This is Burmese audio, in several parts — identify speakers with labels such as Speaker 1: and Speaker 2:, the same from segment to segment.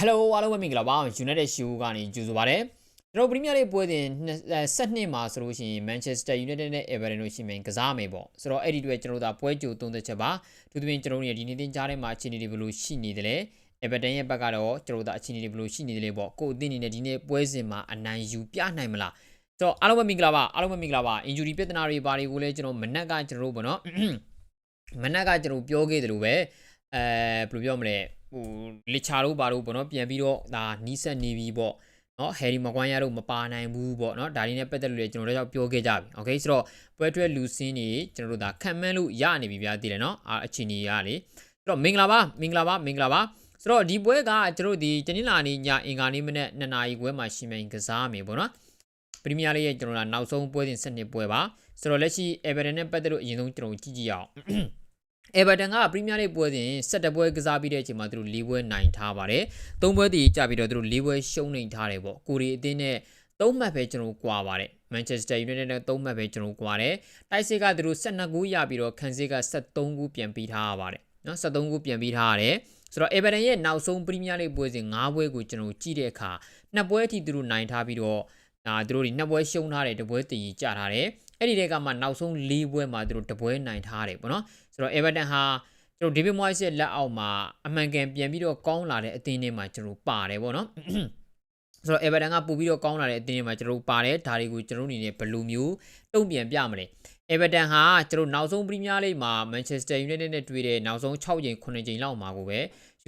Speaker 1: Hello အားလုံးပဲမင်္ဂလာပါ United Show ကနေကြိုဆိုပါရစေကျွန်တော်ပရီးမီးယားလိပွဲစဉ်12မှာဆိုလို့ရှိရင် Manchester United နဲ့ Everton တို့ရှိမယ်ကစားမယ်ပေါ့ဆိုတော့အဲ့ဒီတွေ့ကျွန်တော်တို့ပွဲကြိုသုံးသက်ချက်ပါသူသဖြင့်ကျွန်တော်တို့ဒီနေ့တင်ကြားထဲမှာအခြေအနေတွေဘယ်လိုရှိနေတယ်လဲ Everton ရဲ့ဘက်ကတော့ကျွန်တော်တို့အခြေအနေတွေဘယ်လိုရှိနေတယ်လဲပေါ့ကိုယ်အသင်းအနေနဲ့ဒီနေ့ပွဲစဉ်မှာအနိုင်ယူပြနိုင်မလားဆိုတော့အားလုံးပဲမင်္ဂလာပါအားလုံးပဲမင်္ဂလာပါ injury ပြဿနာတွေဘာတွေကိုလဲကျွန်တော်မနက်ကကျွန်တော်တို့ပေါ့နော်မနက်ကကျွန်တော်ပြောခဲ့တယ်လို့ပဲအဲဘယ်လိုပြောမလဲ ဟိုလီချာတို့ဘာတို့ပေါ့နော်ပြန်ပြီးတော့ဒါနီးစက်နေပြီပေါ့နော်ဟယ်ရီမကွိုင်းယာတို့မပါနိုင်ဘူးပေါ့နော်ဒါလေးနဲ့ပတ်သက်လို့လေကျွန်တော်တို့ကြောက်ပြောခဲ့ကြပြီโอเคဆိုတော့ပွဲထွဲလူစင်းနေကျွန်တော်တို့ဒါခံမှန်းလို့ရနေပြီဗျာတည်တယ်နော်အာအချင်းကြီးရလေဆိုတော့မင်္ဂလာပါမင်္ဂလာပါမင်္ဂလာပါဆိုတော့ဒီပွဲကကျွန်တော်တို့ဒီတနင်္လာနေ့ညအင်္ဂါနေ့မနေ့2နာရီခွဲမှာရှင်မြိုင်ကစားမယ်ပေါ့နော်ပရီးမီးယားလိရဲ့ကျွန်တော်တို့နောက်ဆုံးပွဲစဉ်7နှစ်ပွဲပါဆိုတော့လက်ရှိ Everton နဲ့ပတ်သက်လို့အရင်ဆုံးကျွန်တော်ကြည့်ကြည့်အောင် Everton ကပရီးမီးယားလိပွဲစဉ်17ပွဲကစားပြီးတဲ့အချိန်မှာသူတို့၄ပွဲနိုင်ထားပါတယ်။၃ပွဲတည်ကြပြီးတော့သူတို့၄ပွဲရှုံးနေထားတယ်ပေါ့။ကိုရီအသင်းနဲ့၃မှတ်ပဲကျွန်တော်ကွာပါတယ်။ Manchester United နဲ့၃မှတ်ပဲကျွန်တော်ကွာတယ်။တိုက်စစ်ကသူတို့12ဂိုးရပြီးတော့ခံစစ်က73ဂိုးပြန်ပြီးထားရပါတယ်။နော်73ဂိုးပြန်ပြီးထားရတယ်။ဆိုတော့ Everton ရဲ့နောက်ဆုံးပရီးမီးယားလိပွဲစဉ်၅ပွဲကိုကျွန်တော်ကြည့်တဲ့အခါနှစ်ပွဲအထိသူတို့နိုင်ထားပြီးတော့ဒါသူတို့ဒီနှစ်ပွဲရှုံးထားတယ်တပွဲတည်ကြထားတယ်။ အဲ့ဒီတဲကမှနောက်ဆုံး၄ပွဲမှာသူတို့တပွဲနိုင်ထားတယ်ပေါ့နော်ဆိုတော့ Everton ဟာကျွန်တော် David Moyes ရဲ့လက်အောက်မှာအမှန်ကန်ပြန်ပြီးတော့ကောင်းလာတဲ့အသင်းတွေမှာကျွန်တော်ပါတယ်ပေါ့နော်ဆိုတော့ Everton ကပို့ပြီးတော့ကောင်းလာတဲ့အသင်းတွေမှာကျွန်တော်ပါတယ်ဒါတွေကိုကျွန်တော်အနေနဲ့ဘယ်လိုမျိုးတုံ့ပြန်ပြမလဲ Everton ဟာကျွန်တော်နောက်ဆုံးပရီးမီးယားလိမှာ Manchester United နဲ့တွေ့တဲ့နောက်ဆုံး6ချိန်9ချိန်လောက်မှာကိုပဲ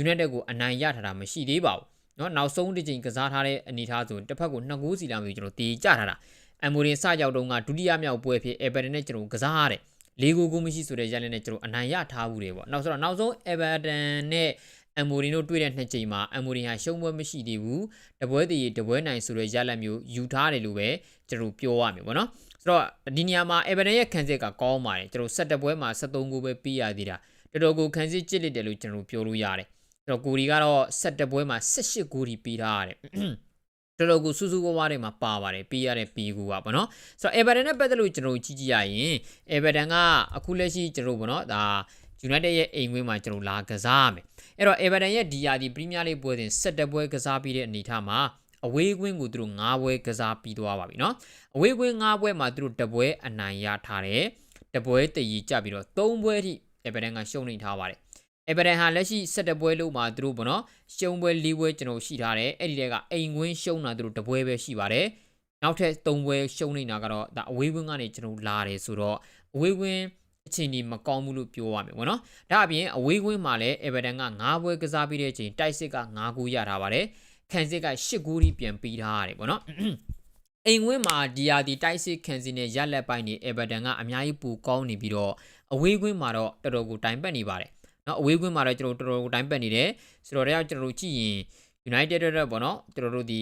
Speaker 1: United ကိုအနိုင်ရထားတာမရှိသေးပါဘူးเนาะနောက်ဆုံးတစ်ချိန်ကစားထားတဲ့အနေအထားဆိုတစ်ဖက်ကို2ဂိုးစီလာမျိုးကျွန်တော်တီးကြထားတာ အမ်မိုရင်စကြောက်တုန်းကဒုတိယမြောက်ပွဲဖြစ် Everton နဲ့ကျွန်တော်ကစားရတယ်လေးကိုကိုမရှိဆိုတဲ့ရလနဲ့ကျွန်တော်အနိုင်ရထားဘူးတွေပေါ့နောက်ဆိုတော့နောက်ဆုံး Everton နဲ့အမ်မိုရီနိုတွေ့တဲ့နှစ်ချိန်မှာအမ်မိုရီဟာရှုံးပွဲမရှိသေးဘူးတပွဲတည်တပွဲနိုင်ဆိုတဲ့ရလက်မျိုးယူထားတယ်လို့ပဲကျွန်တော်ပြောရမယ်ပေါ့နော်ဆိုတော့ဒီနေရာမှာ Everton ရဲ့ခံစစ်ကကောင်းပါတယ်ကျွန်တော်17ပွဲမှာ73ဂိုးပဲပြီးရသေးတာတော်တော်ကိုခံစစ်ကြစ်လက်တယ်လို့ကျွန်တော်ပြောလို့ရတယ်ဆိုတော့ကိုရီကတော့17ပွဲမှာ18ဂိုးထိပြီးထားရတယ် တော်တော်ကိုစူးစူးဝါးဝါးတွေမှာပါပါတယ်ပေးရတဲ့ပီကူပါဗောနော်ဆိုတော့ Everton နဲ့ပတ်သက်လို့ကျွန်တော်ကြည့်ကြည့်ရရင် Everton ကအခုလက်ရှိကျွန်တော်ဗောနော်ဒါ United ရဲ့အိမ်ဝင်းမှာကျွန်တော်လာကစားရမယ်အဲ့တော့ Everton ရဲ့ဒီယာဒီ Premier League ပွဲစဉ်17ပွဲကစားပြီးတဲ့အနေထားမှာအဝေးကွင်းကိုသူတို့9ပွဲကစားပြီးသွားပါပြီเนาะအဝေးကွင်း9ပွဲမှာသူတို့တပွဲအနိုင်ရထားတယ်တပွဲတည်ကြပြီးတော့3ပွဲထိ Everton ကရှုံးနေထားပါတယ် အေဗရန်ဟာလက်ရှိ17ပွဲလုံးမှာသူတို့ပေါ့နော်ရှုံးပွဲ၄ပွဲကျွန်တော်ရှိထားတယ်အဲ့ဒီတဲကအိမ်ကွင်းရှုံးတာသူတို့တပွဲပဲရှိပါတယ်နောက်ထပ်3ပွဲရှုံးနေတာကတော့ဒါအဝေးကွင်းကနေကျွန်တော်လာတယ်ဆိုတော့အဝေးကွင်းအချိန်ဒီမကောင်းဘူးလို့ပြောရမယ်ပေါ့နော်ဒါအပြင်အဝေးကွင်းမှာလည်းအေဗရန်က9ပွဲကစားပြီးတဲ့အချိန်တိုက်စစ်က9ဂိုးရထားပါတယ်ခံစစ်က10ဂိုးထိပြန်ပြီးထားရတယ်ပေါ့နော်အိမ်ဝင်းမှာဒီယာဒီတိုက်စစ်ခံစီနဲ့ရက်လက်ပိုင်းနေအေဗာတန်ကအများကြီးပူကောင်းနေပြီးတော့အဝေးကွင်းမှာတော့တော်တော်ကိုတိုင်ပတ်နေပါတယ် နော်အဝေးကွင်းမှာတော့ကျွန်တော်တော်တော်တိုင်းပတ်နေတယ်ဆိုတော့ဒါကြောင့်ကျွန်တော်တို့ကြည့်ရင် United တော့ပေါ့နော်ကျွန်တော်တို့ဒီ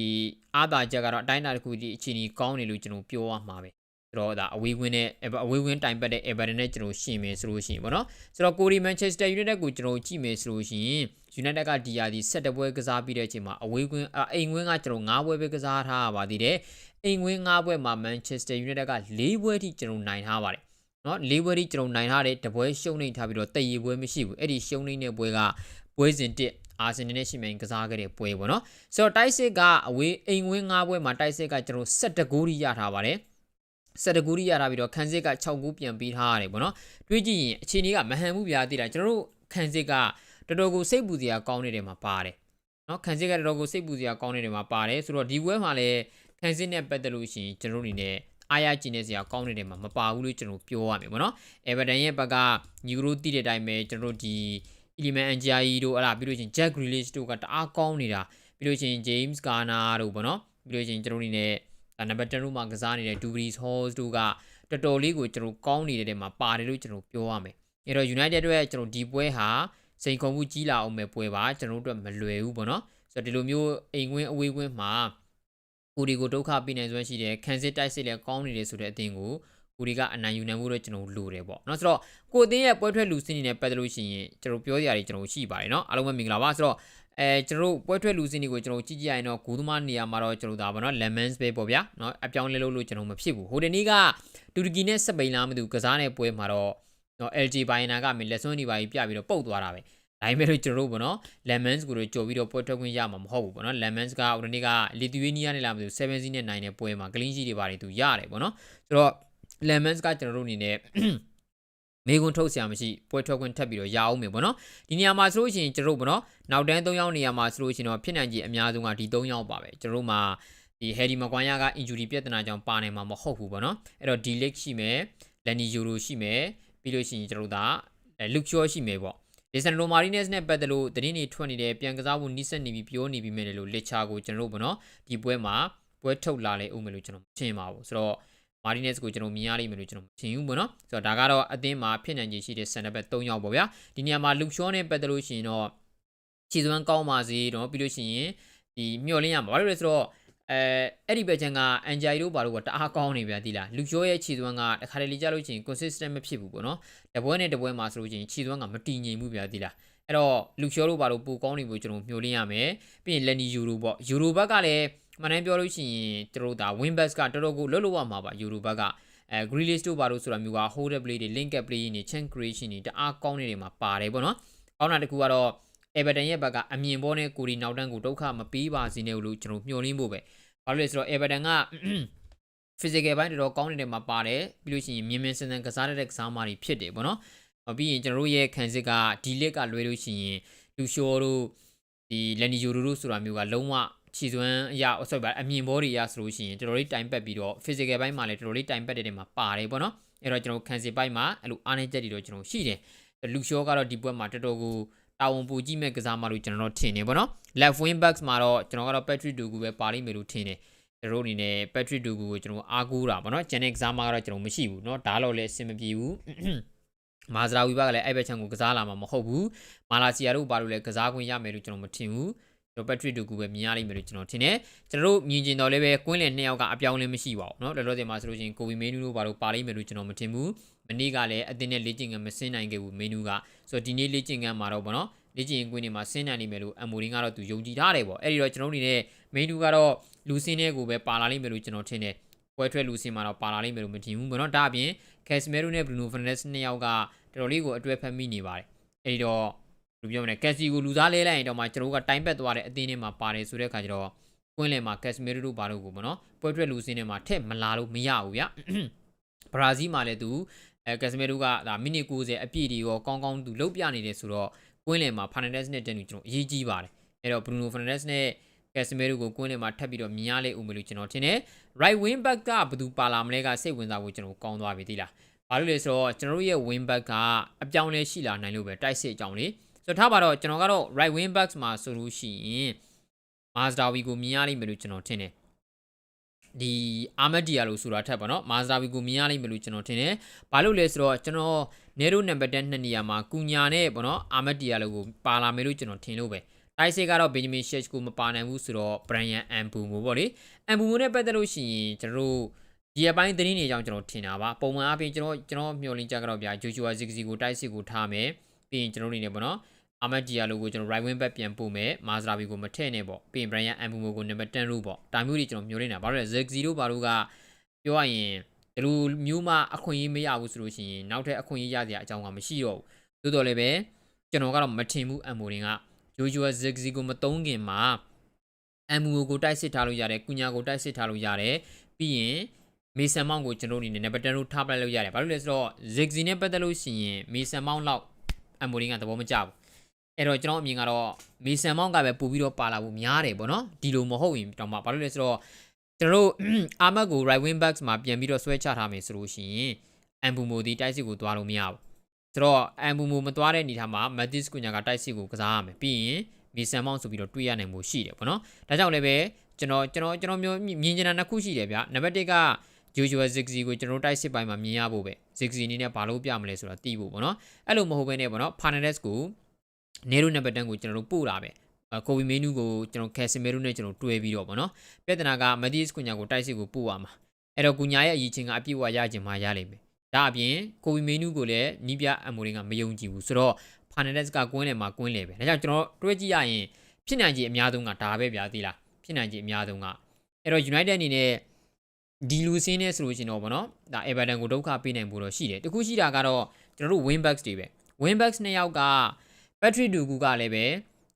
Speaker 1: အားသာချက်ကတော့အတိုင်းအတာတစ်ခုဒီအချိန်ကြီးကောင်းနေလို့ကျွန်တော်ပြောရမှာပဲဆိုတော့ဒါအဝေးကွင်းနဲ့အဝေးကွင်းတိုင်ပတ်တဲ့ Everton နဲ့ကျွန်တော်ရှင်းမယ်ဆိုလို့ရှိရင်ပေါ့နော်ဆိုတော့ကိုရီ Manchester United ကိုကျွန်တော်ကြည့်မယ်ဆိုလို့ရှိရင် United ကဒီယာဒီ17ပွဲကစားပြီးတဲ့အချိန်မှာအဝေးကွင်းအိမ်ကွင်းကကျွန်တော်9ပွဲပဲကစားထားရပါသေးတယ်အိမ်ကွင်း9ပွဲမှာ Manchester United က4ပွဲထိကျွန်တော်နိုင်ထားပါတယ် နော်လေးပွဲထိကျွန်တော်နိုင်ထားတဲ့တပွဲရှုံးနေထားပြီးတော့တည်ရပွဲမရှိဘူးအဲ့ဒီရှုံးနေတဲ့ပွဲကပွဲစဉ်တစ်အာဆင်နယ်နဲ့ရှိမှန်ကစားခဲ့တဲ့ပွဲပေါ့နော်ဆိုတော့တိုက်စစ်ကအဝေးအိမ်ဝင်း၅ပွဲမှာတိုက်စစ်ကကျွန်တော်17ဂိုးထိရထားပါတယ်17ဂိုးထိရထားပြီးတော့ခန်းစစ်က6ဂိုးပြန်ပေးထားရတယ်ပေါ့နော်တွေးကြည့်ရင်အခြေအနေကမဟန်မှုပြားသေးတာကျွန်တော်တို့ခန်းစစ်ကတော်တော်ကိုစိတ်ပူစရာကောင်းနေတဲ့မှာပါတယ်နော်ခန်းစစ်ကတော်တော်ကိုစိတ်ပူစရာကောင်းနေတဲ့မှာပါတယ်ဆိုတော့ဒီပွဲမှာလည်းခန်းစစ်နဲ့ပတ်သက်လို့ရှိရင်ကျွန်တော်တို့အနေနဲ့ အားရကျင်နေစရာကောင်းနေတယ်မှာမပါဘူးလို့ကျွန်တော်ပြောရမယ်ပေါ့နော်။ Everton ရဲ့ဘက်ကညီကရိုးတိတဲ့အတိုင်းပဲကျွန်တော်တို့ဒီ Iliman Anjai တို့အဲ့ဒါပြီးလို့ချင်း Jack Grealish တို့ကတအားကောင်းနေတာပြီးလို့ချင်း James Garner တို့ပေါ့နော်ပြီးလို့ချင်းကျွန်တော်တို့နေနဲ့နံပါတ်10တို့မှာကစားနေတဲ့ Dubris Halls တို့ကတော်တော်လေးကိုကျွန်တော်ကောင်းနေတဲ့တဲမှာပါတယ်လို့ကျွန်တော်ပြောရမယ်။အဲ့တော့ United တို့ရဲ့ကျွန်တော်ဒီပွဲဟာစိန်ခေါ်မှုကြီးလာအောင်ပဲပွဲပါကျွန်တော်တို့အတွက်မလွယ်ဘူးပေါ့နော်။ဆိုတော့ဒီလိုမျိုးအိမ်ကွင်းအဝေးကွင်းမှာ ကိုဒီကိုဒုက္ခပေးနိုင်စွမ်းရှိတယ်ခံစစ်တိုက်စစ်လည်းကောင်းနေတယ်ဆိုတဲ့အသင်းကိုကိုဒီကအနိုင်ယူနိုင်ဖို့တော့ကျွန်တော်လိုတယ်ပေါ့เนาะဆိုတော့ကိုအသင်းရဲ့ပွဲထွက်လူစင်းနေနဲ့ပတ်သက်လို့ရှိရင်ကျွန်တော်ပြောစရာတွေကျွန်တော်ရှိပါတယ်เนาะအားလုံးပဲမင်္ဂလာပါဆိုတော့အဲကျွန်တော်တို့ပွဲထွက်လူစင်းတွေကိုကျွန်တော်ကြည့်ကြည့်ရရင်တော့ဂူးသမားနေရာမှာတော့ကျွန်တော်ဒါပေါ့နော် lemons ပဲပေါ့ဗျာเนาะအပြောင်းလဲလို့လို့ကျွန်တော်မဖြစ်ဘူးဟိုတနေ့ကတူရကီနဲ့စပိန်လားမသိဘူးကစားတဲ့ပွဲမှာတော့เนาะ LG Bayern ကမလက်စွန်းနေပါကြီးပြပြီးတော့ပုတ်သွားတာပဲ ဒါပေမဲ့လို့ကျွန်တော်တို့ပေါ့နော် lemons ကိုတော့ကြော်ပြီးတော့ပွဲထွက်ခွင့်ရမှာမဟုတ်ဘူးပေါ့နော် lemons ကဥဒနေ့က lithuania နဲ့လာမလို့7 seed နဲ့9နဲ့ပွဲမှာ clean sheet တွေပါတယ်သူရတယ်ပေါ့နော်ဆိုတော့ lemons ကကျွန်တော်တို့အနေနဲ့မေကွန်ထုတ်ဆရာမရှိပွဲထွက်ခွင့်ထပ်ပြီးတော့ရအောင်မယ်ပေါ့နော်ဒီနေရာမှာဆိုလို့ရှိရင်ကျွန်တော်တို့ပေါ့နော်နောက်တန်း3ယောက်နေရာမှာဆိုလို့ရှိရင်တော့ဖြစ်နိုင်ခြေအများဆုံးကဒီ3ယောက်ပါပဲကျွန်တော်တို့မှာဒီ Harry Maguire က injury ပြဿနာကြောင့်ပါနိုင်မှာမဟုတ်ဘူးပေါ့နော်အဲ့တော့ D-Leg ရှိမယ် Lenny Yoro ရှိမယ်ပြီးလို့ရှိရင်ကျွန်တော်တို့ဒါ Luke Shaw ရှိမယ်ပေါ့ Lisandro Martinez နဲ့ပတ်သက်လို့သတင်းတွေထွက်နေတယ်ပြန်ကစားဖို့နှိစက်နေပြီပြောနေပြီမဲ့လို့လက်ချာကိုကျွန်တော်တို့ပေါ့နော်ဒီပွဲမှာပွဲထုတ်လာလေဦးမယ်လို့ကျွန်တော်မထင်ပါဘူးဆိုတော့ Martinez ကိုကျွန်တော်မြင်ရလိမ့်မယ်လို့ကျွန်တော်မထင်ဘူးပေါ့နော်ဆိုတော့ဒါကတော့အသင်းမှာဖြစ်နိုင်ခြေရှိတဲ့ center back 3ယောက်ပေါ့ဗျာဒီနေရာမှာ Luke Shaw နဲ့ပတ်သက်လို့ရှိရင်တော့ခြေစွမ်းကောင်းပါစေတော့ပြီးလို့ရှိရင်ဒီမျော်လင့်ရမှာဘာလို့လဲဆိုတော့ အဲအဲ့ဒီဘက်ချန်ကအန်ဂျာရီတို့ဘာလို့ကတအားကောင်းနေဗျာဒီလားလူကျော်ရဲ့ခြေသွမ်းကတခါတလေကြာလို့ရှိရင် consistent မဖြစ်ဘူးပေါ့နော်တပွဲနဲ့တပွဲမှာဆိုလို့ရှိရင်ခြေသွမ်းကမတည်ငြိမ်ဘူးဗျာဒီလားအဲ့တော့လူကျော်တို့ဘာလို့ပိုကောင်းနေဖို့ကျွန်တော်မျှော်လင့်ရမယ်ပြီးရင်လက်နီယူရိုပေါ့ယူရိုဘက်ကလည်းမနိုင်ပြောလို့ရှိရင်တို့ဒါ win backs ကတော်တော်ကိုလွတ်လွတ်ဝမှာပါယူရိုဘက်ကအဲ Grealish တို့ဘာလို့ဆိုတာမျိုးက hold up play တွေ link up play တွေ chance creation တွေတအားကောင်းနေတယ်မှာပါတယ်ပေါ့နော်ကောင်းတာတကူကတော့ Everton ရဲ့ဘက်ကအမြင်ပေါ်နဲ့ကိုဒီနောက်တန်းကိုဒုက္ခမပေးပါစေနဲ့လို့ကျွန်တော်မျှော်လင့်ဖို့ပဲဘာလို့လဲဆိုတော့ Everton က physical ဘိုင်းတော်တော်ကောင်းနေတယ်မှာပါတယ်ပြီးလို့ရှိရင်မြင်မြင်စင်စင်ကစားတဲ့ကစားမတွေဖြစ်တယ်ပေါ့နော်ပြီးရင်ကျွန်တော်တို့ရဲ့ခံစစ်ကဒီလစ်ကလွဲလို့ရှိရင်လူရှိုးတို့ဒီလန်နီယိုတို့ဆိုတာမျိုးကလုံးဝခြေစွမ်းအရာဆိုပါအမြင်ဘောတွေအရဆိုလို့ရှိရင်တော်တော်လေးတိုင်ပတ်ပြီးတော့ physical ဘိုင်းမှာလည်းတော်တော်လေးတိုင်ပတ်တဲ့နေရာမှာပါတယ်ပေါ့နော်အဲ့တော့ကျွန်တော်ခံစစ်ဘိုင်းမှာအဲ့လိုအားနေချက်တွေတော့ကျွန်တော်ရှိတယ်လူရှိုးကတော့ဒီပွဲမှာတော်တော်ကို တာဝန်ပူကြည့်မဲ့ကစားမလို့ကျွန်တော်တို့ထင်နေပေါ့နော် left wing backs မှာတော့ကျွန်တော်ကတော့ Patrick Dogu ပဲပါလိမ့်မယ်လို့ထင်တယ်ကျွန်တော်တို့အနေနဲ့ Patrick Dogu ကိုကျွန်တော်အားကိုးတာပေါ့နော် Janek Zama ကတော့ကျွန်တော်မရှိဘူးเนาะဒါတော့လည်းအဆင်မပြေဘူးမာဇရာဝီဘကလည်းအဲ့ဘက်ချန်ကိုကစားလာမှာမဟုတ်ဘူးမာလာစီယာတို့ဘာလို့လဲကစားခွင့်ရမယ်လို့ကျွန်တော်မထင်ဘူးကျွန်တော် Patrick Dogu ပဲမြင်ရလိမ့်မယ်လို့ကျွန်တော်ထင်တယ်ကျွန်တော်တို့မြင်ကျင်တော့လည်းပဲကွင်းလယ်နှစ်ယောက်ကအပြောင်းလဲမရှိပါဘူးเนาะလောလောဆယ်မှာဆိုလို့ရှိရင်ကိုဗီမေနူတို့ဘာလို့ပါလိမ့်မယ်လို့ကျွန်တော်မထင်ဘူး မနေ့ကလည်းအတင်းနဲ့လေ့ကျင့်ခန်းမဆင်းနိုင်ခဲ့ဘူးမေနူကဆိုတော့ဒီနေ့လေ့ကျင့်ခန်းမှာတော့ဗောနော်လေ့ကျင့်ကွင်းတွေမှာဆင်းနိုင်နိုင်မယ်လို့အမိုရင်းကတော့သူယုံကြည်ထားတယ်ပေါ့အဲ့ဒီတော့ကျွန်တော်တို့အနေနဲ့မေနူကတော့လူစင်းတဲ့ကိုပဲပါလာလိမ့်မယ်လို့ကျွန်တော်ထင်တယ်ပွဲထွက်လူစင်းမှာတော့ပါလာလိမ့်မယ်လို့မထင်ဘူးဗောနော်ဒါအပြင်ကက်စမဲရိုနဲ့ဘရူနိုဖန်ဒက်စ်နှစ်ယောက်ကတော်တော်လေးကိုအတွဲဖက်မိနေပါတယ်အဲ့ဒီတော့ဘယ်လိုပြောမလဲကက်စီကိုလူစားလဲလိုက်ရင်တော့မှကျွန်တော်တို့ကတိုင်ပက်သွားတဲ့အသင်းထဲမှာပါတယ်ဆိုတဲ့အခါကျတော့ကွင်းလယ်မှာကက်စမဲရိုတို့ဘာလို့ကိုဗောနော်ပွဲထွက်လူစင်းထဲမှာထက်မလာလို့မရဘူးဗျဘရာဇီးမှာလည်းသူ အဲကက်စမဲရိုကဒါမိနစ်90အပြည့်ဒီရောကောင်းကောင်းသူလှုပ်ပြနေတယ်ဆိုတော့ကွင်းလယ်မှာ Fernandes နဲ့တန်တူကျွန်တော်အရေးကြီးပါတယ်အဲ့တော့ Bruno Fernandes နဲ့ Casemiro ကိုကွင်းလယ်မှာထပ်ပြီးတော့မြင်ရလိမ့်ဦးမယ်လို့ကျွန်တော်ထင်တယ် right wing back ကဘယ်သူပါလာမလဲကစိတ်ဝင်စားဖို့ကျွန်တော်ကောင်းသွားပြီတိလားဘာလို့လဲဆိုတော့ကျွန်တော်တို့ရဲ့ wing back ကအပြောင်းလဲရှိလာနိုင်လို့ပဲတိုက်စစ်အကြောင်းလေးဆိုတော့ထားပါတော့ကျွန်တော်ကတော့ right wing backs မှာဆိုလို့ရှိရင် Mazdawi ကိုမြင်ရလိမ့်မယ်လို့ကျွန်တော်ထင်တယ် ဒီ Ahmed Dia လို့ဆိုတာထက်ပေါ့နော် Mazraoui ကိုမြင်ရလိမ့်မယ်လို့ကျွန်တော်ထင်တယ်။ဘာလို့လဲဆိုတော့ကျွန်တော်နေရိုးနံပါတ်10နှစ်နေရာမှာကုညာနဲ့ပေါ့နော် Ahmed Dia လို့ကိုပါလာမယ်လို့ကျွန်တော်ထင်လို့ပဲ။ Isaac ကတော့ Benjamin Shesh ကိုမပါနိုင်ဘူးဆိုတော့ Brian Mbumo ပေါ့လေ။ Mbumo နဲ့ပတ်သက်လို့ရှိရင်ကျွန်တော်တို့ဒီအပိုင်းသတင်းတွေအကြောင်းကျွန်တော်ထင်တာပါ။ပုံမှန်အပြင်ကျွန်တော်ကျွန်တော်မျှော်လင့်ကြကတော့ဗျာ Joshua Zigzi ကို Tyson ကိုထားမယ်။ပြီးရင်ကျွန်တော်အနေနဲ့ပေါ့နော်။ အာမက်ဒီယာလိုကိုကျွန်တော် right wing back ပြန်ပို့မယ်မာဇရာဘီကိုမထည့်နဲ့ပေါ့ပြီးရင် Brian Ambumo ကို number 10လို့ပေါ့ဒါမျိုးတွေကျွန်တော်မျိုးနေတာဘာလို့လဲ Zexi တို့ဘာလို့ကပြောရရင်ဒီလိုမျိုးမှအခွင့်အရေးမရဘူးဆိုလို့ရှိရင်နောက်ထပ်အခွင့်အရေးရစရာအကြောင်းကမရှိတော့ဘူးသို့တော်လည်းပဲကျွန်တော်ကတော့မထင်ဘူး Ambumo က Joshua Zexi ကိုမတုံးခင်မှာ Ambumo ကိုတိုက်စစ်ထားလို့ရတယ်ကုညာကိုတိုက်စစ်ထားလို့ရတယ်ပြီးရင်မေဆန်မောင်းကိုကျွန်တော်အနေနဲ့ number 10လို့ထားပလိုက်လို့ရတယ်ဘာလို့လဲဆိုတော့ Zexi နဲ့ပတ်သက်လို့ရှိရင်မေဆန်မောင်းလောက် Ambumo ကသဘောမကျဘူး အဲ့တော့ကျွန်တော်အမြင်ကတော့မေဆန်မောင်းကပဲပို့ပြီးတော့ပါလာဖို့များတယ်ပေါ့နော်ဒီလိုမဟုတ်ရင်တော့မှဘာလို့လဲဆိုတော့ကျွန်တော်တို့အာမတ်ကို right wing backs မှာပြန်ပြီးတော့ဆွဲချထားမယ်ဆိုလို့ရှိရင်အမ်ဘူမိုဒီတိုက်စစ်ကိုသွားလို့မရဘူးဆိုတော့အမ်ဘူမိုမသွားတဲ့အနေထားမှာမက်သစ်ကူညာကတိုက်စစ်ကိုကစားရမယ်ပြီးရင်မေဆန်မောင်းဆိုပြီးတော့တွေးရနိုင်မှုရှိတယ်ပေါ့နော်ဒါကြောင့်လည်းပဲကျွန်တော်ကျွန်တော်ကျွန်တော်မျိုးမြင်ချင်တာနှစ်ခုရှိတယ်ဗျနံပါတ်1က Joshua Ziggy ကိုကျွန်တော်တိုက်စစ်ပိုင်းမှာမြင်ရဖို့ပဲ Ziggy အနေနဲ့ဘာလို့ပြမလဲဆိုတာသိဖို့ပေါ့နော်အဲ့လိုမဟုတ်ဘဲနဲ့ပေါ့နော် Fernandez ကို နေရိုနံပါတ်10ကိုကျွန်တော်တို့ပို့တာပဲကိုဗီမေနူကိုကျွန်တော်ကက်စမေရိုနဲ့ကျွန်တော်တွဲပြီးတော့ဗောနော်ပြဿနာကမဒီစ်ကူညာကိုတိုက်စစ်ကိုပို့ရမှာအဲ့တော့ကူညာရဲ့အရေးချင်းကအပြည့်အဝရခြင်းမှရလိမ့်မယ်ဒါအပြင်ကိုဗီမေနူကိုလည်းနီးပြအမိုရင်းကမယုံကြည်ဘူးဆိုတော့ဖာနဒက်စ်ကကွင်းလေမှာကွင်းလေပဲဒါကြောင့်ကျွန်တော်တွဲကြည့်ရရင်ဖြစ်နိုင်ခြေအများဆုံးကဒါပဲဗျာသိလားဖြစ်နိုင်ခြေအများဆုံးကအဲ့တော့ United အနေနဲ့ဒီလူစင်းနဲ့ဆိုလို့ရှင်တော့ဗောနော်ဒါ Everton ကိုဒုက္ခပေးနိုင်ဖို့တော့ရှိတယ်တခုရှိတာကတော့ကျွန်တော်တို့ win backs တွေပဲ win backs နှစ်ယောက်က ဘက်ထရီတူကူကလည်းပဲ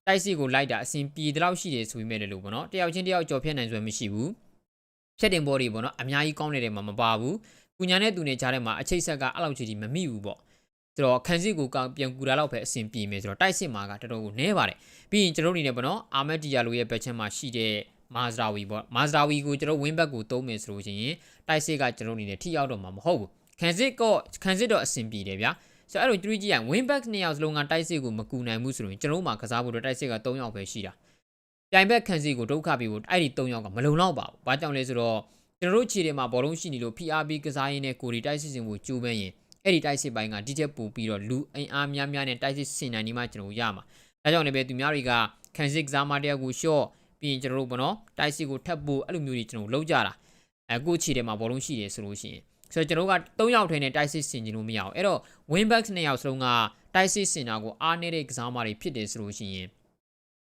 Speaker 1: တိုက်စစ်ကိုလိုက်တာအဆင်ပြေတဲ့လောက်ရှိတယ်ဆိုပေမဲ့လည်းလို့ပေါ့နော်တယောက်ချင်းတယောက်ကြော်ဖြတ်နိုင်စွမ်းမရှိဘူးဖြတ်တင်ဘောတွေပေါ့နော်အများကြီးကောင်းနေတဲ့မှာမပါဘူးကုညာနဲ့သူနဲ့ကြားထဲမှာအချိတ်ဆက်ကအဲ့လောက်ချီကြီးမမိဘူးပေါ့ဆိုတော့ခန်းစစ်ကိုကပြန်ကူတာတော့ပဲအဆင်ပြေမယ်ဆိုတော့တိုက်စစ်မှာကတော်တော်ကိုနည်းပါတယ်ပြီးရင်ကျွန်တော်တို့အနေနဲ့ပေါ့နော်အာမက်တီယာလိုရဲ့ဘက်ချက်မှာရှိတဲ့မာဇရာဝီပေါ့မာဇရာဝီကိုကျွန်တော်ဝင်းဘက်ကိုသုံးမယ်ဆိုလို့ရှိရင်တိုက်စစ်ကကျွန်တော်အနေနဲ့ထိရောက်တော့မှာမဟုတ်ဘူးခန်းစစ်ကခန်းစစ်တော့အဆင်ပြေတယ်ဗျာ ဆိုတော့အဲ့လိုကြည့်ကြည့်ရ win back နှစ်ယောက်စလုံးကတိုက်စစ်ကိုမကူနိုင်ဘူးဆိုရင်ကျွန်တော်တို့မှာကစားဖို့တော့တိုက်စစ်က3ယောက်ပဲရှိတာပြိုင်ဘက်ခန်းစစ်ကိုဒုက္ခပြီးဖို့အဲ့ဒီ3ယောက်ကမလုံလောက်ပါဘူးဘာကြောင့်လဲဆိုတော့ကျွန်တော်တို့ခြေထဲမှာဘောလုံးရှိနေလို့ PRB ကစားရင်းနဲ့ကိုရီတိုက်စစ်စင်ကိုကျိုးမဲ့ရင်အဲ့ဒီတိုက်စစ်ပိုင်းကဒီချက်ပို့ပြီးတော့လူအင်အားများများနဲ့တိုက်စစ်စင်နိုင်နေမှကျွန်တော်ရမှာဒါကြောင့်လည်းပဲသူများတွေကခန်းစစ်ကစားမတယောက်ကိုရှော့ပြီးရင်ကျွန်တော်တို့ဘောနော်တိုက်စစ်ကိုထပ်ပို့အဲ့လိုမျိုးတွေကျွန်တော်လုံးကြတာအခုခြေထဲမှာဘောလုံးရှိတယ်ဆိုလို့ရှိရင် ဆိုတော့ကျွန်တော်က3ယောက်ထဲနဲ့တိုက်စစ်ဆင်ကျင်လို့မရအောင်အဲ့တော့ win back 2ယောက်စလုံးကတိုက်စစ်ဆင်တာကိုအားနေတဲ့ကစားမတွေဖြစ်တယ်ဆိုလို့ရှိရင်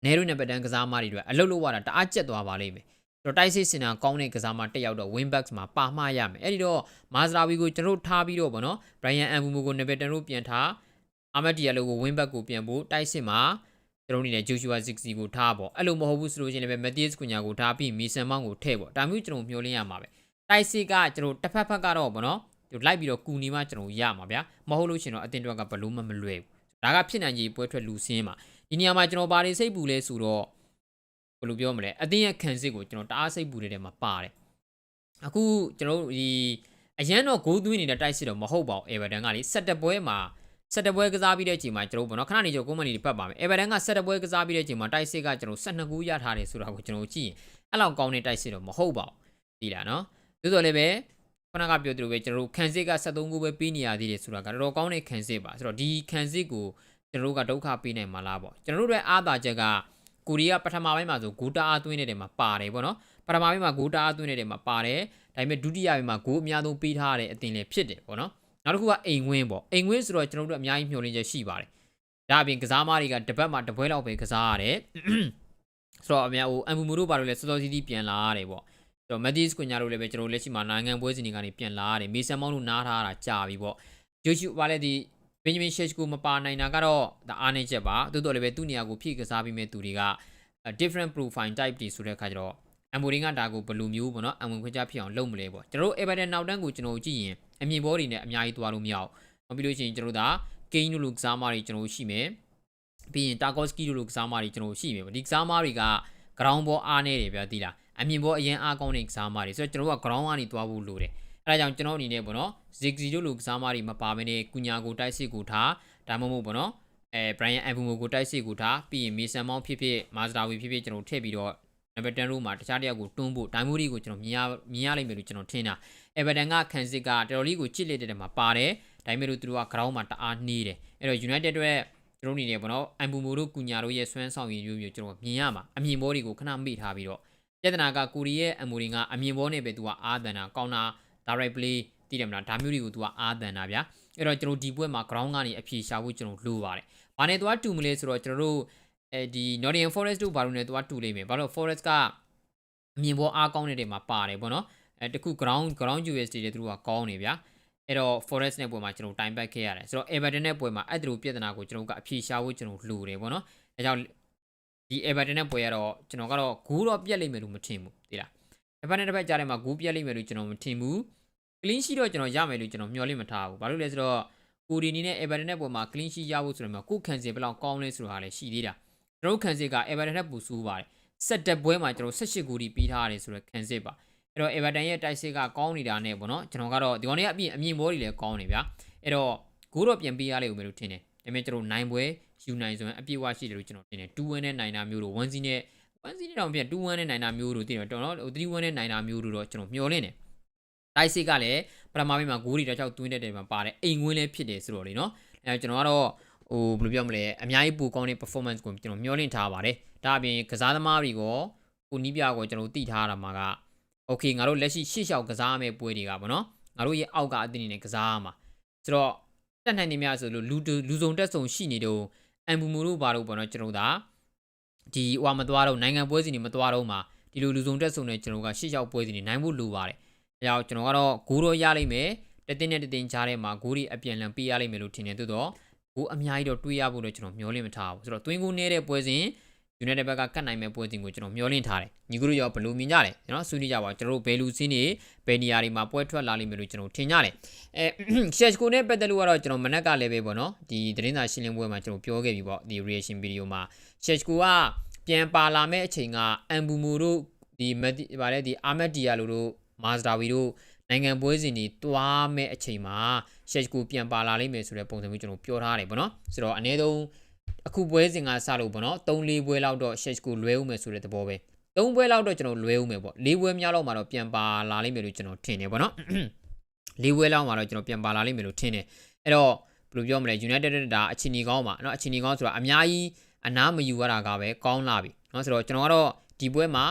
Speaker 1: နေရုံနဲ့ပဒန်ကစားမတွေတွေအလုပ်လုပ်ရတာတအားကျက်သွားပါလိမ့်မယ်တော့တိုက်စစ်စင်တာကောင်းတဲ့ကစားမတက်ရောက်တော့ win backs မှာပါမှားရမယ်အဲ့ဒီတော့မာဇရာဝီကိုကျွန်တော်ထားပြီးတော့ဗောနော် Brian Ambumo ကို Nebeton တို့ပြန်ထားအာမက်တီယာလိုကို win back ကိုပြန်ဖို့တိုက်စစ်မှာကျွန်တော်အနေနဲ့ Joshua Ziggy ကိုထားပေါ့အဲ့လိုမဟုတ်ဘူးဆိုလို့ရှိရင်လည်း Matthias Cunha ကိုထားပြီး Mason Mount ကိုထည့်ပေါ့ဒါမျိုးကျွန်တော်မျှော်လင့်ရမှာပဲ တိုက်စစ်ကကျွန်တော်တစ်ဖက်ဖက်ကတော့ဗောနော်ဒီလိုက်ပြီးတော့ကူနေမှကျွန်တော်ရမှာဗျာမဟုတ်လို့ရှင်တော့အတင်တွက်ကဘလို့မှမလွယ်ဘူးဒါကဖြစ်နိုင်ကြီးပွဲထွက်လူစင်းမှာဒီနေရာမှာကျွန်တော်ဘာတွေစိတ်ပူလဲဆိုတော့ဘယ်လိုပြောမလဲအတင်းရဲ့ခံစစ်ကိုကျွန်တော်တအားစိတ်ပူနေတဲ့မှာပါတယ်အခုကျွန်တော်ဒီအရန်တော့ဂိုးသွင်းနေတဲ့တိုက်စစ်တော့မဟုတ်ပါဘူးအေဗာတန်ကလေ၁၇ပွဲမှာ၁၇ပွဲကစားပြီးတဲ့အချိန်မှာကျွန်တော်ဘောနော်ခဏနေကျွန်တော်ကွန်မန်တီပတ်ပါမယ်အေဗာတန်က၁၇ပွဲကစားပြီးတဲ့အချိန်မှာတိုက်စစ်ကကျွန်တော်၁၂ဂိုးရထားတယ်ဆိုတာကိုကျွန်တော်ကြည့်ရင်အဲ့လောက်ကောင်းတဲ့တိုက်စစ်တော့မဟုတ်ပါဘူးဒီလားနော် သို့တော်လည်းပဲခုနကပြောသလိုပဲကျွန်တော်တို့ခံစစ်က73ခုပဲပေးနေရသေးတယ်ဆိုတာကတော်တော်ကောင်းတဲ့ခံစစ်ပါဆိုတော့ဒီခံစစ်ကိုကျွန်တော်တို့ကဒုက္ခပေးနိုင်မှာလားပေါ့ကျွန်တော်တို့ရဲ့အားသာချက်ကကိုရီးယားပထမပိုင်းမှာဆိုဂူတာအားသွင်းနေတဲ့မှာပါတယ်ပေါ့နော်ပထမပိုင်းမှာဂူတာအားသွင်းနေတဲ့မှာပါတယ်ဒါပေမဲ့ဒုတိယပိုင်းမှာဂိုးအများဆုံးပေးထားတဲ့အတင်လည်းဖြစ်တယ်ပေါ့နော်နောက်တစ်ခုကအိမ်ဝင်းပေါ့အိမ်ဝင်းဆိုတော့ကျွန်တော်တို့အများကြီးမျှော်လင့်ချက်ရှိပါတယ်ဒါအပြင်ကစားမတွေကတပတ်မှာတပွဲလောက်ပဲကစားရတယ်ဆိုတော့အများဟိုအမ်ဘူမူတို့ဘာလို့လဲစောစောစီးစီးပြန်လာရတယ်ပေါ့ဆို တော့မက်ဒီစ်ကွန်ညာတို့လည်းပဲကျွန်တော်လက်ရှိမှာနိုင်ငံပွဲစဉ်တွေကနေပြန်လာရတယ်မေဆန်မောင်းတို့နားထားတာကြာပြီပေါ့ဂျိုရှူဘာလဲဒီဘင်ဂျမင်ရှက်ကိုမပါနိုင်တာကတော့ဒါအားနေချက်ပါတိုးတော်လည်းပဲသူ့နေရာကိုဖြည့်ကစားပြီးမဲ့သူတွေက different profile type တွေဆိုတဲ့အခါကျတော့အမ်ဘိုရင်းကဒါကိုဘယ်လိုမျိုးပေါ့နော်အဝင်ခွင့်ချဖြစ်အောင်လုပ်မလဲပေါ့ကျွန်တော်တို့ Everton နောက်တန်းကိုကျွန်တော်ကြည့်ရင်အမြင်ဘောတွေနဲ့အများကြီးသွားလို့မရအောင်မပြီးလို့ရှိရင်ကျွန်တော်တို့ဒါ Kane တို့လိုကစားမတွေကျွန်တော်ရှိမယ်ပြီးရင် Tarkovsky တို့လိုကစားမတွေကျွန်တော်ရှိမယ်ပေါ့ဒီကစားမတွေက ground ဘောအားနေတယ်ဗျာသိလား အမြင်ဘောအရင်အားကောင်းတဲ့ကစားမတွေဆိုတော့ကျွန်တော်တို့က ground ကနေသွားဖို့လိုတယ်အဲဒါကြောင့်ကျွန်တော်အနေနဲ့ပေါ့နော် Ziggy တို့လိုကစားမတွေမပါဘဲနဲ့ကုညာကိုတိုက်စစ်ကိုထားဒါမှမဟုတ်ပေါ့နော်အဲ Brian Abumo ကိုတိုက်စစ်ကိုထားပြီးရင် Mason Mount ဖြစ်ဖြစ် Mazraoui ဖြစ်ဖြစ်ကျွန်တော်ထည့်ပြီးတော့ Everton တို့မှာတခြားတယောက်ကိုတွန်းဖို့ဒိုင်မိုဒီကိုကျွန်တော်မြင်ရမြင်ရလိမ့်မယ်လို့ကျွန်တော်ထင်တာ Everton ကခံစစ်ကတော်တော်လေးကိုချစ်လက်တဲ့မှာပါတယ်ဒါပေမဲ့လို့သူတို့က ground မှာတအားနှီးတယ်အဲ့တော့ United အတွက်ကျွန်တော်အနေနဲ့ပေါ့နော်အမ်ဘူမိုတို့ကုညာတို့ရဲ့ဆွမ်းဆောင်ရည်မျိုးမျိုးကျွန်တော်မြင်ရမှာအမြင်ဘောတွေကိုခဏမေ့ထားပြီးတော့ ပြဿနာကကိုရီရဲ့အမ်ဘူရင်ကအမြင်ဘောနဲ့ပဲသူကအာသန်တာကောင်းတာ direct play တည်တယ်မလားဒါမျိုးတွေကိုသူကအာသန်တာဗျာအဲ့တော့ကျွန်တော်ဒီပွဲမှာ ground ကနေအဖြေရှာဖို့ကျွန်တော်လိုပါတယ်။ဘာနဲ့သွားတူမလဲဆိုတော့ကျွန်တော်တို့အဲဒီ Nottingham Forest တို့ဘာလို့လဲသွားတူလိမ့်မယ်။ဘာလို့ Forest ကအမြင်ပေါ်အားကောင်းနေတဲ့မှာပါတယ်ပေါ့နော်။အဲတခု ground ground USD တွေသူတို့ကကောင်းနေဗျာ။အဲ့တော့ Forest နဲ့ပွဲမှာကျွန်တော်တိုင်ပတ်ခဲ့ရတယ်။ဆိုတော့ Everton နဲ့ပွဲမှာအဲ့ဒီလိုပြဿနာကိုကျွန်တော်ကအဖြေရှာဖို့ကျွန်တော်လိုတယ်ပေါ့နော်။ဒါကြောင့် ဒီ Everton နဲ့ပွဲရတော့ကျွန်တော်ကတော့ဂိုးတော့ပြက်လိမ့်မယ်လို့မထင်ဘူးသိလား။တစ်ဖက်နဲ့တစ်ဖက်ကြားထဲမှာဂိုးပြက်လိမ့်မယ်လို့ကျွန်တော်မထင်ဘူး။ clean sheet တော့ကျွန်တော်ရမယ်လို့ကျွန်တော်မျှော်လင့်မထားဘူး။ဘာလို့လဲဆိုတော့ကိုဒီနီနဲ့ Everton နဲ့ပုံမှာ clean sheet ရဖို့ဆိုတော့မှကိုခန့်စင်ဘယ်လောက်ကောင်းလဲဆိုတာလည်းရှိသေးတာကျွန်တော်ခန့်စင်က Everton နဲ့ပူဆူးပါတယ်ဆက်တက်ပွဲမှာကျွန်တော်18ဂိုးဒီပြီးထားရတယ်ဆိုတော့ခန့်စင်ပါအဲ့တော့ Everton ရဲ့တိုက်စစ်ကကောင်းနေတာနဲ့ပေါ့နော်ကျွန်တော်ကတော့ဒီကောင်တွေကအပြင်အမြင်ဘောတွေလည်းကောင်းနေဗျာအဲ့တော့ဂိုးတော့ပြန်ပေးရလိမ့်ဦးမယ်လို့ထင်တယ်ဒါပေမဲ့ကျွန်တော်နိုင်ပွဲ ယူနိုင်ဆိုရင်အပြည့်အဝရှိတယ်လို့ကျွန်တော်ထင်တယ်2-1နဲ့နိုင်တာမျိုးတို့1-0နဲ့1-0နဲ့တော့ပြန်2-1နဲ့နိုင်တာမျိုးတို့တည်တယ်တော်တော်3-1နဲ့နိုင်တာမျိုးတို့တော့ကျွန်တော်မျှော်လင့်တယ်တိုက်စစ်ကလည်းပထမပိုင်းမှာဂိုးတွေတော့ကြောက်သွင်းတဲ့တယ်မှာပါတယ်အိမ်ဝင်းလည်းဖြစ်တယ်ဆိုတော့လေနော်အဲကျွန်တော်ကတော့ဟိုဘယ်လိုပြောမလဲအများကြီးပူကောင်းတဲ့ performance ကိုကျွန်တော်မျှော်လင့်ထားပါတယ်ဒါအပြင်ကစားသမားတွေကိုကိုနီးပြကိုကျွန်တော်သိထားတာမှာက okay ငါတို့လက်ရှိရှေ့လျှောက်ကစားရမယ့်ပွဲတွေကပေါ့နော်ငါတို့ရဲ့အောက်ကအသင်းနေနဲ့ကစားရမှာဆိုတော့တက်နိုင်နေမြဆိုလို့လူလူစုံတက်စုံရှိနေတော့ အမ်ဘူမူတို့ဘာလို့ပေါ့နော်ကျွန်တော်ဒါဒီဟိုမသွားတော့နိုင်ငံပွဲစီနေမသွားတော့မှာဒီလိုလူစုံတက်စုံနဲ့ကျွန်တော်ကရှေ့လျှောက်ပွဲစီနေနိုင်ဖို့လိုပါတယ်အဲကြောင့်ကျွန်တော်ကတော့ဂိုးတော့ရလိမ့်မယ်တတင်းနဲ့တတင်းကြားထဲမှာဂိုးတွေအပြန်လန်ပေးရလိမ့်မယ်လို့ထင်တယ်သို့တော့ဂကိုအများကြီးတော့တွေးရဖို့တော့ကျွန်တော်မျှော်လင့်မထားဘူးဆိုတော့တွင်းကိုနေတဲ့ပွဲစဉ် United ဘက်ကကတ်နိုင်မဲ့ပွဲစဉ်ကိုကျွန်တော်မျှော်လင့်ထားတယ်ညီကတို့ရောဘယ်လိုမြင်ကြလဲကျွန်တော်ဆွေးနွေးကြပါဦးကျွန်တော်တို့ဘယ်လူစင်းနေဘယ်နေရာတွေမှာပွဲထွက်လာလိမ့်မယ်လို့ကျွန်တော်ထင်ကြတယ်အဲ Chess ကိုနဲ့ပတ်သက်လို့ကတော့ကျွန်တော်မနက်ကလည်းပဲပေါ့နော်ဒီသတင်းစာရှင်းလင်းပွဲမှာကျွန်တော်ပြောခဲ့ပြီပေါ့ဒီ reaction video မှာ Chess ကိုကပြန်ပါလာမဲ့အချိန်ကအမ်ဘူမူတို့ဒီဗါလဲဒီအာမက်ဒီယာလိုတို့မာစတာဝီတို့နိုင်ငံပွဲစဉ်တွေတွားမဲ့အချိန်မှာ Chess ကိုပြန်ပါလာလိမ့်မယ်ဆိုတဲ့ပုံစံမျိုးကျွန်တော်ပြောထားတယ်ပေါ့နော်ဆိုတော့အနည်းဆုံး အခုပွဲစဉ်ကစလို့ပေါ့နော်3 4ပွဲလောက်တော့ Sheshko လွဲဦးမယ်ဆိုတဲ့သဘောပဲ3ပွဲလောက်တော့ကျွန်တော်လွဲဦးမယ်ပေါ့4ပွဲများလောက်မှာတော့ပြန်ပါလာလိမ့်မယ်လို့ကျွန်တော်ထင်တယ်ပေါ့နော်4ပွဲလောက်မှာတော့ကျွန်တော်ပြန်ပါလာလိမ့်မယ်လို့ထင်တယ်အဲ့တော့ဘယ်လိုပြောမလဲ United တာအချင်းကြီးကောင်းပါနော်အချင်းကြီးကောင်းဆိုတာအများကြီးအနားမယူရတာကပဲကောင်းလာပြီနော်ဆိုတော့ကျွန်တော်ကတော့ဒီပွဲမှာ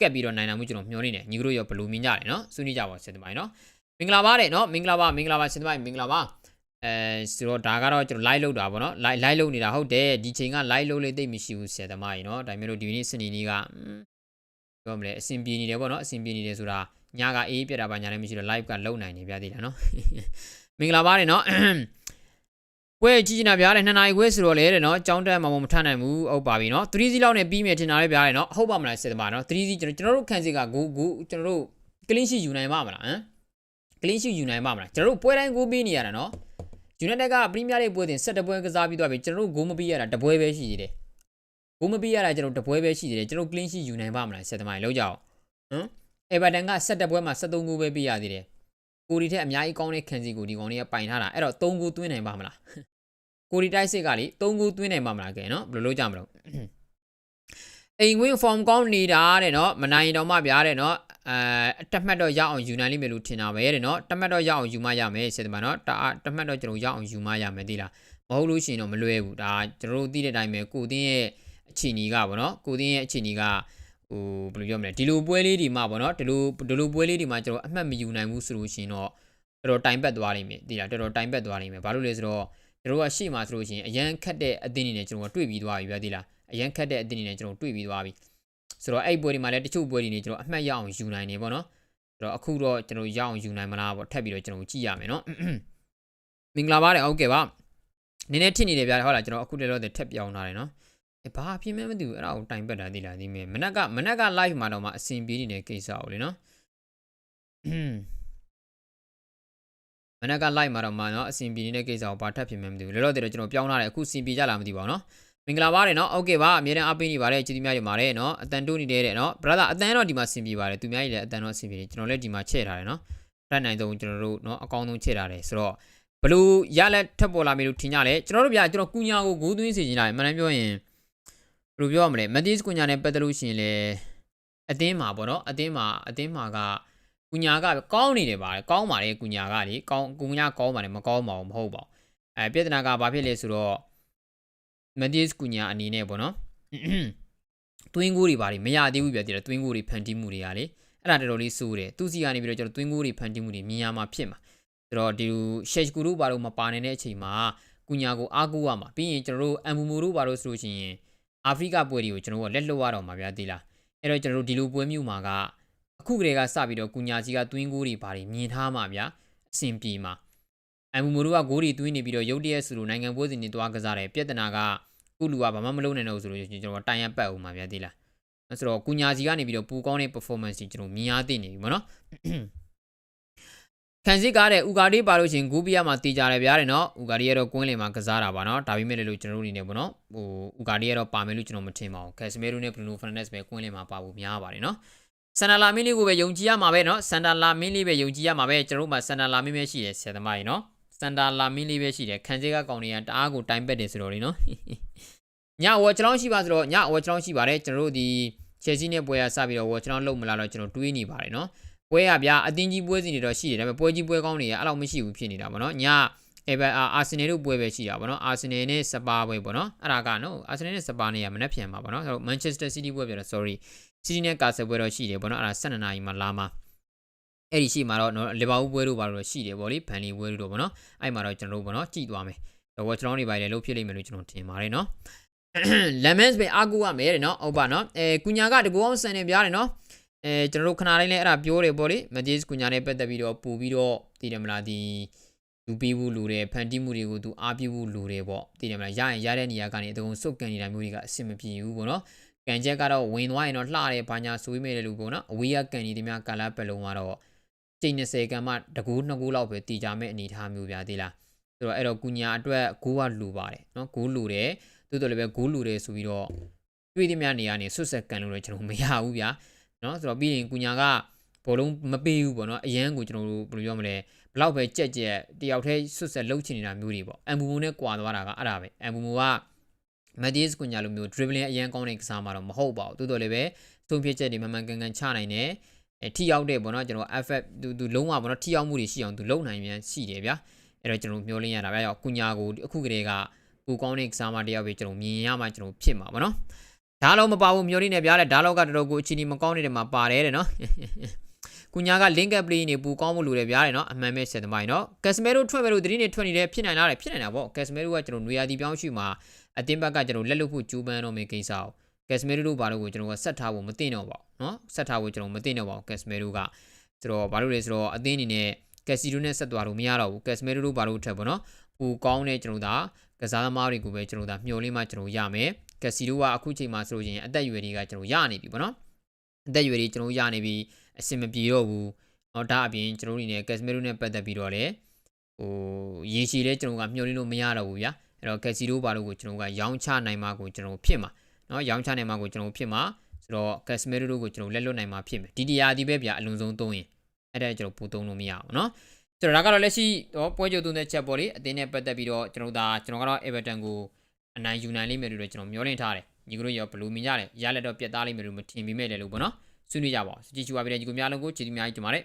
Speaker 1: ကက်ပြီးတော့နိုင်တာမျိုးကျွန်တော်မျှော်နေတယ်ညီတို့ရောဘယ်လိုမြင်ကြလဲနော်ဆွေးနွေးကြပါဆင်သမိုင်းနော်မင်္ဂလာပါတယ်နော်မင်္ဂလာပါမင်္ဂလာပါဆင်သမိုင်းမင်္ဂလာပါ အဲဆိုတော့ဒါကတော့ကျွန်တော် live လုပ်တာပေါ့နော် live live လုပ်နေတာဟုတ်တယ်ဒီချိန်က live လုပ်လေးသိမရှိဘူးဆရာသမားကြီးနော်ဒါပေမဲ့လို့ဒီနေ့စနေနေ့ကပြောမလဲအဆင်ပြေနေတယ်ပေါ့နော်အဆင်ပြေနေတယ်ဆိုတာညကအေးပြတာပါညာလည်းမရှိတော့ live ကလုံနိုင်နေပြသေးတာနော်မင်္ဂလာပါတယ်နော်ပွဲကြီးကြီးနာပြားတယ်နှစ်နာရီခွဲဆိုတော့လေတဲ့နော်ចောင်းတက်မှာမထနိုင်ဘူးဟုတ်ပါပြီနော်3စီလောက်နဲ့ပြီးမယ်ထင်တာလေးပြားတယ်နော်ဟုတ်ပါမလားဆရာသမားနော်3စီကျွန်တော်ကျွန်တော်တို့ခန့်စစ်ကကိုကိုကျွန်တော်တို့ clean sheet ယူနိုင်ပါမလားဟမ် clean sheet ယူနိုင်ပါမလားကျွန်တော်တို့ပွဲတိုင်းကိုပြီးနေရတာနော် ယူနိုက်တက်ကပရီးမီးယားလိဂ်ပွဲစဉ်17ပွဲကစားပြီးသွားပြီကျွန်တော်တို့ဂိုးမပြီးရတာတပွဲပဲရှိသေးတယ်ဂိုးမပြီးရတာကျွန်တော်တပွဲပဲရှိသေးတယ်ကျွန်တော် clean sheet ယူနိုင်ပါမလားဆက်သမားလောက်ကြအောင်ဟမ်အေဗာတန်က17ပွဲမှာ73ဂိုးပဲပြီးရသေးတယ်ကိုဒီထက်အများကြီးကောင်းတဲ့ခံစီကိုဒီကောင်လေးကပိုင်ထားတာအဲ့တော့3ဂိုးသွင်းနိုင်ပါမလားကိုဒီတိုက်စစ်ကလေ3ဂိုးသွင်းနိုင်ပါမလားကဲနော်ဘယ်လိုလုပ်ကြမလို့အိမ်ဝင်း form ကောင်းနေတာတဲ့နော်မနိုင်တော့မှဗျာတဲ့နော် အဲတတ်မှတ်တော့ရအောင်ယူနိုင်လိမ့်မယ်လို့ထင်တာပဲတဲ့နော်တတ်မှတ်တော့ရအောင်ယူမရမယ်စစ်တမန်နော်တအားတတ်မှတ်တော့ကျွန်တော်ရအောင်ယူမရမယ်သိလားမဟုတ်လို့ရှိရင်တော့မလွယ်ဘူးဒါကျွန်တော်တို့သိတဲ့အတိုင်းပဲကိုတင်းရဲ့အခြေအနေကပေါ့နော်ကိုတင်းရဲ့အခြေအနေကဟိုဘယ်လိုပြောမလဲဒီလိုပွဲလေးဒီမှာပေါ့နော်ဒီလိုဒီလိုပွဲလေးဒီမှာကျွန်တော်အမှတ်မယူနိုင်ဘူးဆိုလို့ရှိရင်တော့တော်တော်တိုင်ပတ်သွားလိမ့်မယ်သိလားတော်တော်တိုင်ပတ်သွားလိမ့်မယ်ဘာလို့လဲဆိုတော့ကျွန်တော်ကရှေ့မှာဆိုလို့ရှိရင်အရန်ခတ်တဲ့အသင်းတွေနဲ့ကျွန်တော်တွေ့ပြီးသွားပြီဗျာသိလားအရန်ခတ်တဲ့အသင်းတွေနဲ့ကျွန်တော်တွေ့ပြီးသွားပြီ ဆိုတော့အဲ့ပွဲတွေမှာလည်းတချို့ပွဲတွေနေကျွန်တော်အမှတ်ရအောင်ယူနိုင်နေပေါ့နော်ဆိုတော့အခုတော့ကျွန်တော်ရအောင်ယူနိုင်မလားပေါ့ထပ်ပြီးတော့ကျွန်တော်ကြည့်ရမယ်နော်မင်္ဂလာပါတယ်ဟုတ်ကဲ့ပါနည်းနည်းထစ်နေတယ်ဗျာဟုတ်လားကျွန်တော်အခုတည်းတော့ထက်ပြောင်းလာတယ်နော်အဲဘာအဖြစ်မဲမသိဘူးအဲ့ဒါကိုတိုင်ပတ်တာသိလားဒီမဲမနက်ကမနက်က live မှာတော့မှအဆင်ပြေနေတဲ့ကိစ္စကိုလေနော်မနက်က live မှာတော့မှနော်အဆင်ပြေနေတဲ့ကိစ္စကိုဘာထပ်ဖြစ်မဲမသိဘူးလောလောဆယ်တော့ကျွန်တော်ပြောင်းလာတယ်အခုအဆင်ပြေကြလားမသိပါဘူးနော် မင်္ဂလာပါတယ်နော်โอเคပါအမြဲတမ်းအားပေးနေပါတယ်ကျေးဇူးများတင်ပါတယ်နော်အတန်တိုးနေတယ်နော် brother အတန်တော့ဒီမှာဆင်ပြေပါတယ်သူများကြီးလည်းအတန်တော့ဆင်ပြေတယ်ကျွန်တော်လည်းဒီမှာချဲ့ထားတယ်နော်တတ်နိုင်ဆုံးကျွန်တော်တို့နော်အကောင်းဆုံးချဲ့ထားတယ်ဆိုတော့ဘလို့ရလက်ထပ်ပေါ်လာမယ်လို့ထင်ကြလဲကျွန်တော်တို့ဗျာကျွန်တော်ကုညာကိုဂိုးသွင်းစေချင်တာမှန်တယ်ပြောရင်ဘယ်လိုပြောရမလဲမက်သီးစ်ကုညာနဲ့ပတ်သက်လို့ရှိရင်လေအတင်းမှာပေါ့နော်အတင်းမှာအတင်းမှာကကုညာကကောင်းနေတယ်ပါတယ်ကောင်းပါတယ်ကုညာကလေကောင်းကုညာကောင်းပါတယ်မကောင်းပါဘူးမဟုတ်ပါဘူးအဲပြဿနာကဘာဖြစ်လဲဆိုတော့ မက်သီးစ်ကုညာအနေနဲ့ပေါ့နော်တွင်းကိုတွေပါတယ်မရသေးဘူးပြတည်တယ်တွင်းကိုတွေဖန်တီးမှုတွေကလေအဲ့ဒါတော်တော်လေးစိုးတယ်သူစီကနေပြီးတော့ကျွန်တော်တွင်းကိုတွေဖန်တီးမှုတွေမြင်ရမှာဖြစ်မှာဆိုတော့ဒီရှက်ကူတို့ဘာလို့မပါနေတဲ့အချိန်မှာကုညာကိုအားကိုးရမှာပြီးရင်ကျွန်တော်တို့အမ်ဘူမိုတို့ဘာလို့ဆိုလို့ရှိရင်အာဖရိကပွဲတွေကိုကျွန်တော်တို့လက်လွတ်ရတော့မှာဗျာသိလားအဲ့တော့ကျွန်တော်တို့ဒီလိုပွဲမျိုးမှာကအခုကလေးကစပြီးတော့ကုညာကြီးကတွင်းကိုတွေဘာတွေမြင်ထားမှာဗျာအဆင်ပြေမှာ အမ်ဘူမိုတို့ကဂိုးတွေတွင်းနေပြီးတော့ရုတ်တရက်ဆိုလို့နိုင်ငံပွဲစဉ်တွေတွားကစားတယ်ပြဿနာကကုလူကဘာမှမလုပ်နိုင်တော့ဆိုလို့ကျွန်တော်တိုင်ရပတ်အောင်ပါဗျာသိလားအဲ့ဆိုတော့ကုညာစီကနေပြီးတော့ပူကောင်းတဲ့ performance ကြီးကျွန်တော်မြင်ရသိနေပြီပေါ့နော်ခံစစ်ကားတဲ့ဥကာဒီပါလို့ရှင်ဂူပီယာမှာတည်ကြတယ်ဗျာတဲ့နော်ဥကာဒီကတော့ကွင်းလင်မှာကစားတာပါနော်ဒါပေမဲ့လည်းလို့ကျွန်တော်တို့အနေနဲ့ပေါ့နော်ဟိုဥကာဒီကတော့ပါမယ်လို့ကျွန်တော်မထင်ပါဘူးကက်စမီရိုနဲ့ဘရူနိုဖာနက်စ်ပဲကွင်းလင်မှာပါဖို့များပါတယ်နော်ဆန်တာလာမင်းလေးကိုပဲယုံကြည်ရမှာပဲနော်ဆန်တာလာမင်းလေးပဲယုံကြည်ရမှာပဲကျွန်တော်တို့မှာဆန်တာလာမင်းပဲရှိတယ်ဆရာသမားကြီးနော် စန်တာလာမင်းလေးပဲရှိတယ်ခံစစ်ကကောင်တွေကတအားကိုတိုင်ပက်တယ်ဆိုတော့လေနော်ညဝေါ်ကျွန်တော်ရှိပါဆိုတော့ညဝေါ်ကျွန်တော်ရှိပါတယ်ကျွန်တော်တို့ဒီချယ်ဆီနဲ့ပွဲရစပြီးတော့ဝေါ်ကျွန်တော်လုံမလာတော့ကျွန်တော်တွေးနေပါတယ်နော်ပွဲရဗျာအတင်းကြီးပွဲစီတွေတော့ရှိတယ်ဒါပေမဲ့ပွဲကြီးပွဲကောင်းတွေကအဲ့လောက်မရှိဘူးဖြစ်နေတာပေါ့နော်ညအဲပဲအာဆင်နယ်တို့ပွဲပဲရှိတာပေါ့နော်အာဆင်နယ်နဲ့စပါပွဲပေါ့နော်အဲ့ဒါကနော်အာဆင်နယ်နဲ့စပါနဲ့ရမနှက်ပြန်ပါပေါ့နော်အဲ့တော့မန်ချက်စတာစီးတီးပွဲပြောတော့ sorry စီးတီးနဲ့ကာဆယ်ပွဲတော့ရှိတယ်ပေါ့နော်အဲ့ဒါ12နာရီမှလာမှာ အဲ့ဒီရှိမှာတော့နော်လီဗာပူးပွဲတို့ဘာလို့ရှိတယ်ပေါ့လေဖန်လီပွဲတို့ပေါ့နော်အဲ့မှာတော့ကျွန်တော်တို့ပေါ့နော်ကြည့်သွားမယ်တော့ကျွန်တော်တွေပါလေလှုပ်ဖြစ်လိမ့်မယ်လို့ကျွန်တော်ထင်ပါတယ်နော် lemons ပဲအာကူရမယ်တဲ့နော်ဟုတ်ပါနော်အဲကုညာကတကူအောင်ဆန်နေပြားတယ်နော်အဲကျွန်တော်တို့ခဏလေးလည်းအဲ့ဒါပြောတယ်ပေါ့လေမဂျစ်ကုညာနဲ့ပတ်သက်ပြီးတော့ပူပြီးတော့တည်တယ်မလားဒီလူပေးဖို့လိုတယ်ဖန်တီးမှုတွေကိုသူအားပြုဖို့လိုတယ်ပေါ့သိတယ်မလားရရင်ရတဲ့နေရာကနေအတုံးစုတ်ကန်နေတာမျိုးတွေကအဆင်မပြေဘူးပေါ့နော်ကန်ချက်ကတော့ဝင်သွားရင်တော့လှတယ်ဘာညာဆိုပြီးမဲ့တယ်လို့ပေါ့နော်အဝေးကကန်နေသည်များကာလာပက်လုံးကတော့ ချိန်20ကန်မှတကူ2ကူလောက်ပဲတည်ကြမဲ့အနေထားမျိုးပြသေးလားဆိုတော့အဲ့တော့ကုညာအတွက်ဂိုးကလူပါတယ်နော်ဂိုးလူတယ်တိုးတော်လည်းပဲဂိုးလူတယ်ဆိုပြီးတော့တွေ့သည်များနေရာနေဆွတ်ဆက်ကန်လို့လည်းကျွန်တော်မရဘူးဗျာနော်ဆိုတော့ပြီးရင်ကုညာကဘောလုံးမပေးဘူးပေါ့နော်အရန်ကိုကျွန်တော်တို့ဘယ်လိုပြောမလဲဘလောက်ပဲကြက်ကြက်တယောက်တည်းဆွတ်ဆက်လှုပ်ချင်နေတာမျိုးတွေပေါ့အမ်ဘူမူနဲ့ကွာသွားတာကအဲ့ဒါပဲအမ်ဘူမူကမက်ဒီစ်ကွန်ညာလိုမျိုး dribbling အရန်ကောင်းတဲ့ကစားမှာတော့မဟုတ်ပါဘူးတိုးတော်လည်းပဲသုံးဖြစ်ချက်တွေမှန်မှန်ကန်ကန်ချနိုင်တယ် အဲထိရောက်တဲ့ပေါ့နော်ကျွန်တော် FF သူသူလုံးဝပေါ့နော်ထိရောက်မှုတွေရှိအောင်သူလုံနိုင်မြန်ရှိတယ်ဗျာအဲ့တော့ကျွန်တော်မျှော်လင့်ရတာဗျာရောက်ကွန်ညာကိုအခုကလေးကပူကောင်းတဲ့ကစားမတယောက်ပဲကျွန်တော်မြင်ရမှကျွန်တော်ဖြစ်မှာပေါ့နော်ဒါတော့မပါဘူးမျော်လင့်နေဗျာလေဒါတော့ကတော်တော်ကိုအချီနီမကောင်းနေတဲ့မှာပါတယ်တဲ့နော်ကုညာက link up play နေပူကောင်းမှုလိုတယ်ဗျာတဲ့နော်အမှန်ပဲဆက်သမိုင်းနော်ကက်စမဲရိုထွက်မဲ့လို့တတိနေထွက်နေတယ်ဖြစ်နိုင်လားတဲ့ဖြစ်နိုင်တာပေါ့ကက်စမဲရိုကကျွန်တော်နွေရာသီပြောင်းရွှေ့မှာအတင်းဘက်ကကျွန်တော်လက်လွတ်ဖို့ကြိုးပမ်းတော့မယ့်ကိစ္စအောင် ကက်စမဲရိုတို့ဘာလို့ကိုကျွန်တော်ကဆက်ထားဖို့မသိတော့ပါဘူးနော်ဆက်ထားဖို့ကျွန်တော်မသိတော့ပါဘူးကက်စမဲရိုကဆိုတော့ဘာလို့လဲဆိုတော့အတင်းအနေနဲ့ကက်စီရိုနဲ့ဆက်သွားလို့မရတော့ဘူးကက်စမဲရိုတို့ဘာလို့ထက်ပေါ့နော်ပူကောင်းတဲ့ကျွန်တော်ဒါကစားသမားတွေကိုပဲကျွန်တော်ဒါမျှော်လင့်မှကျွန်တော်ရမယ်ကက်စီရိုကအခုချိန်မှာဆိုရင်အသက်အရွယ်တွေကကျွန်တော်ရနေပြီပေါ့နော်အသက်အရွယ်တွေကျွန်တော်ရနေပြီအဆင်မပြေတော့ဘူးတော့ဒါအပြင်ကျွန်တော်တို့အနေနဲ့ကက်စမီရိုနဲ့ပတ်သက်ပြီးတော့လည်းဟိုရေရှည်လဲကျွန်တော်ကမျှော်လင့်လို့မရတော့ဘူးဗျာအဲ့တော့ကက်စီရိုဘာလို့ကိုကျွန်တော်ကရောင်းချနိုင်မှာကိုကျွန်တော်ဖြစ်မှာ နော်ရောင်းချနိုင်မှာကိုကျွန်တော်ဖြစ်မှာဆိုတော့ Casemiro တို့ကိုကျွန်တော်လက်လွတ်နိုင်မှာဖြစ်မယ်ဒီဒီယာဒီပဲဗျာအလုံးစုံသုံးရင်အဲ့ဒါကျွန်တော်ပူသုံးလို့မရဘူးနော်ကျွန်တော်ကတော့လက်ရှိတော့ပွဲကြိုသုံးတဲ့ချက်ပေါ်လေးအတင်းနဲ့ပတ်သက်ပြီးတော့ကျွန်တော်ဒါကျွန်တော်ကတော့ Everton ကိုအနိုင်ယူနိုင်လိမ့်မယ်လို့ကျွန်တော်မျှော်လင့်ထားတယ်ညီကတို့ရောဘယ်လိုမြင်ကြလဲရလက်တော့ပြတ်သားလိမ့်မယ်လို့မထင်မိမဲ့လည်းလို့ပေါ့နော်ဆွေးနွေးကြပါဦးစကြည့်ချူပါပြီးတဲ့ညီကများလုံးကိုကျေးဇူးများကြီးတင်ပါတယ်